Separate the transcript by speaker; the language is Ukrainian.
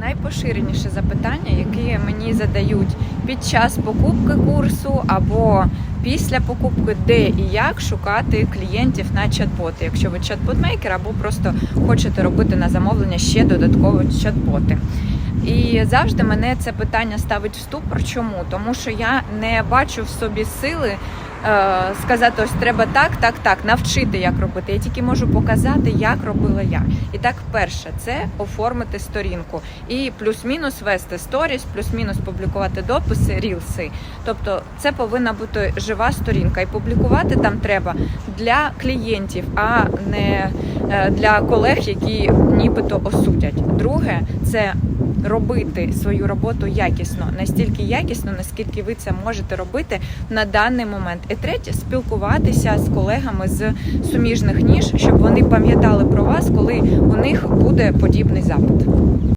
Speaker 1: найпоширеніше запитання, які мені задають під час покупки курсу або після покупки, де і як шукати клієнтів на чат-боти, якщо ви чат-бот-мейкер або просто хочете робити на замовлення ще додатково чат-боти. І завжди мене це питання ставить в ступор. Чому? Тому що я не бачу в собі сили сказати, ось треба так, так, так, навчити, як робити. Я тільки можу показати, як робила я. І так, перше, це оформити сторінку і плюс-мінус вести сторіс, плюс-мінус публікувати дописи, рілси. Тобто, це повинна бути жива сторінка, і публікувати там треба для клієнтів, а не е, для колег, які нібито осудять. Друге, це робити свою роботу якісно, настільки якісно, наскільки ви це можете робити на даний момент. І третє, спілкуватися з колегами з суміжних ніж, щоб вони пам'ятали про вас, коли у них буде подібний запит.